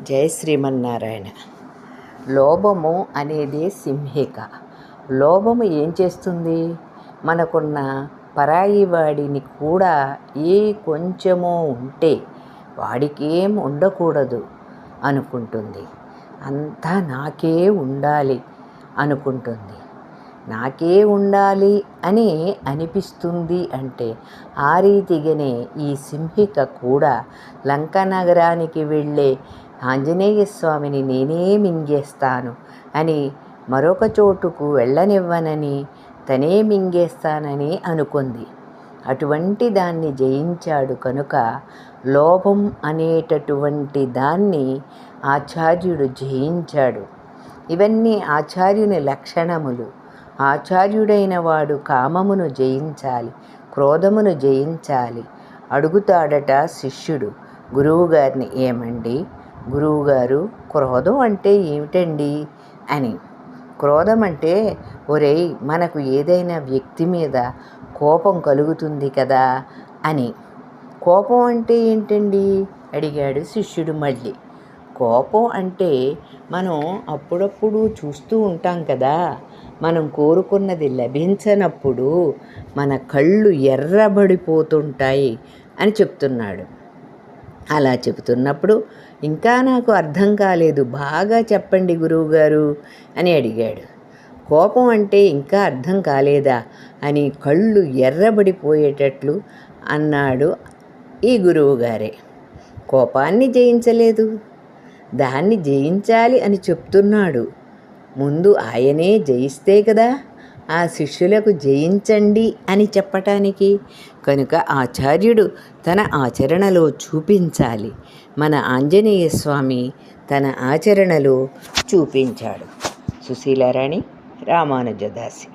జయ శ్రీమన్నారాయణ. లోభము అనేది సింహిక. లోభము ఏం చేస్తుంది? మనకున్న పరాయి వాడిని కూడా ఏ కొంచెమో ఉంటే వాడికేం ఉండకూడదు అనుకుంటుంది. అంతా నాకే ఉండాలి అనుకుంటుంది. నాకే ఉండాలి అని అనిపిస్తుంది అంటే ఆ రీతిగానే ఈ సింహిక కూడా లంక నగరానికి వెళ్ళే ఆంజనేయ స్వామిని నేనే మింగేస్తాను అని మరొక చోటుకు వెళ్ళనివ్వనని తనే మింగేస్తానని అనుకుంది. అటువంటి దాన్ని జయించాడు కనుక లోభం అనేటటువంటి దాన్ని ఆచార్యుడు జయించాడు. ఇవన్నీ ఆచార్యుని లక్షణములు. ఆచార్యుడైన వాడు కామమును జయించాలి క్రోధమును జయించాలి అడుగుతాడట శిష్యుడు. గురువుగారిని ఏమండి? గురువుగారు క్రోధం అంటే ఏమిటండి? అని. క్రోధం అంటే ఒరేయ్ మనకు ఏదైనా వ్యక్తి మీద కోపం కలుగుతుంది కదా? అని. కోపం అంటే ఏంటండి? అడిగాడు శిష్యుడు మళ్ళీ. కోపం అంటే మనం అప్పుడప్పుడు చూస్తూ ఉంటాం కదా? మనం కోరుకున్నది లభించనప్పుడు మన కళ్ళు ఎర్రబడిపోతుంటాయి అని చెప్తున్నాడు. అలా చెబుతున్నప్పుడు ఇంకా నాకు అర్థం కాలేదు. బాగా చెప్పండి గురువుగారు అని అడిగాడు. కోపం అంటే ఇంకా అర్థం కాలేదా అని కళ్ళు ఎర్రబడిపోయేటట్లు అన్నాడు ఈ గురువుగారే. కోపాన్ని జయించలేదు. దాన్ని జయించాలి అని చెప్తున్నాడు. ముందు ఆయనే జయిస్తే కదా ఆ శిష్యులకు జయించండి అని చెప్పటానికి. కనుక ఆచార్యుడు తన ఆచరణలో చూపించాలి. మన ఆంజనేయ స్వామి తన ఆచరణలో చూపించాడు. సుశీలారాణి రామానుజదాసి.